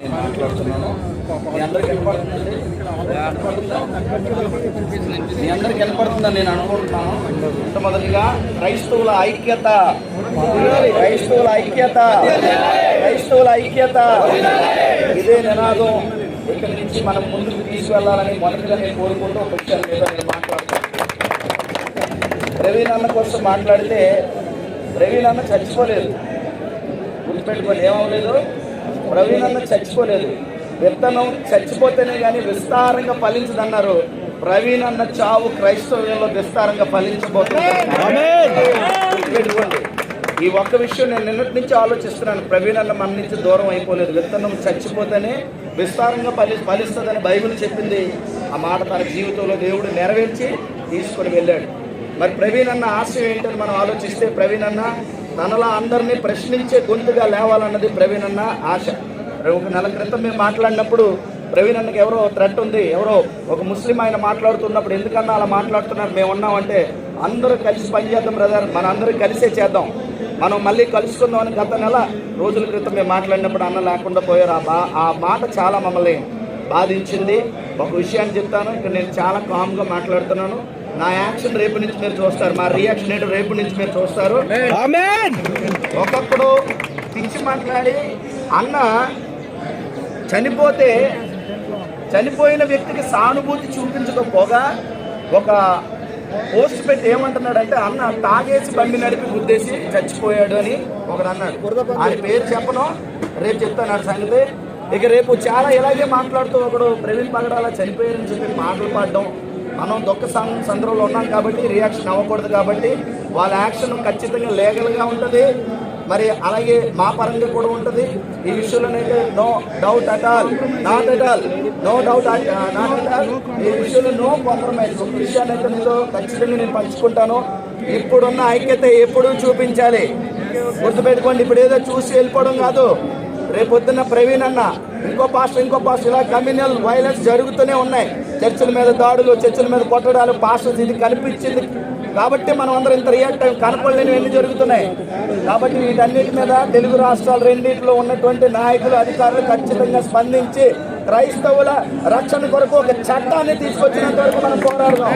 మాట్లాడుతున్నాను. మీ అందరికి వినపడుతుందండి? మీ అందరికి వినపడుతుందని నేను అనుకుంటున్నాను. మొట్టమొదటిగా క్రైస్తవుల ఐక్యత. క్రైస్తవుల ఐక్యత. క్రైస్తవుల ఐక్యత. ఇదే నినాదం. ఇక్కడి నుంచి మనం ముందుకు తీసుకెళ్ళాలని మొదటిగా నేను కోరుకుంటూ ఒక విషయం మీద నేను మాట్లాడతాను. ప్రవీణ్ అన్న కోసం మాట్లాడితే ప్రవీణ్ అన్న చచ్చిపోలేదు. గుర్తుపెట్టుకొని ఏమవలేదు ప్రవీణన్న చచ్చిపోలేదు. విత్తనం చచ్చిపోతేనే కానీ విస్తారంగా ఫలించదన్నారు. ప్రవీణ్ అన్న చావు క్రైస్తవ్యంలో విస్తారంగా ఫలించబోతుంది. ఈ ఒక్క విషయం నేను నిన్నటి నుంచి ఆలోచిస్తున్నాను. ప్రవీణ్ అన్న మన నుంచి దూరం అయిపోలేదు. విత్తనం చచ్చిపోతేనే విస్తారంగా ఫలి ఫలిస్తుందని బైబిల్ చెప్పింది. ఆ మాట తన జీవితంలో దేవుడు నెరవేర్చి తీసుకొని వెళ్ళాడు. మరి ప్రవీణ్ అన్న ఆశయం ఏంటని మనం ఆలోచిస్తే ప్రవీణ్ అన్న తనలా అందరినీ ప్రశ్నించే గొంతుగా లేవాలన్నది ప్రవీణ్ అన్న ఆశ. ఒక నెల క్రితం మేము మాట్లాడినప్పుడు ప్రవీణ్ అన్నకి ఎవరో థ్రెట్ ఉంది ఎవరో ఒక ముస్లిం ఆయన మాట్లాడుతున్నప్పుడు ఎందుకన్నా అలా మాట్లాడుతున్నారు మేము ఉన్నామంటే అందరూ కలిసి పనిచేద్దాం బ్రదర్ మన అందరూ కలిసే చేద్దాం. మనం మళ్ళీ కలుసుకుందామని గత నెల రోజుల క్రితం మేము మాట్లాడినప్పుడు అన్న లేకుండా పోయారు. ఆ ఆ మాట చాలా మమ్మల్ని బాధించింది. ఒక విషయాన్ని చెప్తాను. ఇక్కడ నేను చాలా కామ్గా మాట్లాడుతున్నాను. నా యాక్షన్ రేపు నుంచి మీరు చూస్తారు. మా రియాక్షన్ ఏంటో రేపు నుంచి మీరు చూస్తారు. ఒకప్పుడు పిచ్చి మాట్లాడి అన్న చనిపోతే చనిపోయిన వ్యక్తికి సానుభూతి చూపించకపోగా ఒక పోస్ట్ పెట్టి ఏమంటున్నాడంటే అన్న తాగేసి బండి నడిపి గుద్దేసి చచ్చిపోయాడు అని ఒకడు అన్నాడు. ఆయన పేరు చెప్పను. రేపు చెప్తాను సంగతి. ఇక రేపు చాలా ఇలాగే మాట్లాడుతూ ఒకడు ప్రవీణ్ పగడాల చనిపోయారని చెప్పి మాటలు పాడడం మనం దుఃఖ సందర్భంలో ఉన్నాం కాబట్టి రియాక్షన్ అవ్వకూడదు కాబట్టి వాళ్ళ యాక్షన్ ఖచ్చితంగా లీగల్గా ఉంటుంది. మరి అలాగే మా పరంగా కూడా ఉంటుంది. ఈ విషయంలోనైతే no doubt at all not at all no doubt not at all ఈ విషయంలో నో uh, కాంప్రమైజ్ ఒక విషయాన్ని అయితే మీతో ఖచ్చితంగా నేను పంచుకుంటాను. ఇప్పుడున్న ఐక్యత ఎప్పుడూ చూపించాలి. గుర్తుపెట్టుకోండి ఇప్పుడు ఏదో చూసి వెళ్ళిపోవడం కాదు. రేపొద్దున్న ప్రవీణ్ అన్న ఇంకో పాస్టర్ ఇంకో పాస్టర్ ఇలా కమ్యూనల్ వైలెన్స్ జరుగుతూనే ఉన్నాయి. చర్చిల మీద దాడులు చర్చిల మీద కొట్టడాలు పాస్టర్స్ ఇది కనిపించింది. కాబట్టి మనం అందరం ఇంత రియాక్ట్ అయ్యాం. కనపడలేని ఎన్ని జరుగుతున్నాయి? కాబట్టి వీటన్నిటి మీద తెలుగు రాష్ట్రాలు రెండింటిలో ఉన్నటువంటి నాయకులు అధికారులు ఖచ్చితంగా స్పందించి క్రైస్తవుల రక్షణ కొరకు ఒక చట్టాన్ని తీసుకొచ్చినంత వరకు మనం పోరాడదాం.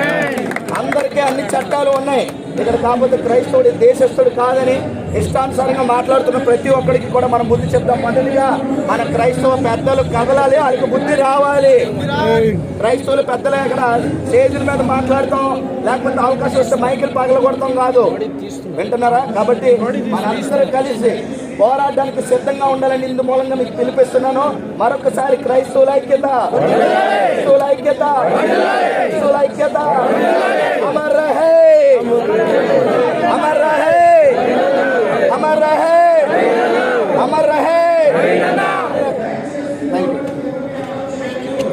అందరికీ అన్ని చట్టాలు ఉన్నాయి. ఇక్కడ కాకపోతే క్రైస్తవుడు దేశస్థుడు కాదని ఇష్టానుసారంగా మాట్లాడుతున్న ప్రతి ఒక్కరికి కూడా మనం బుద్ధి చెప్తాం. మొదటిగా మన క్రైస్తవ పెద్దలు కదలాలి వాళ్ళకి బుద్ధి రావాలి. క్రైస్తవులు పెద్దలే ఇక్కడ స్టేజ్ల మీద మాట్లాడతాం లేకపోతే అవకాశం వస్తే మైకిల్ పగల కొడతాం కాదు. వింటున్నారా? కాబట్టి మనందరం కలిసి పోరాడడానికి సిద్ధంగా ఉండాలని ఇందు మూలంగా మీకు పిలిపిస్తున్నాను. మరొకసారి క్రైస్తవుల ఐక్యత. క్రైస్తవుల ఐక్యత. క్రైస్తవుల ఐక్యత. よいなな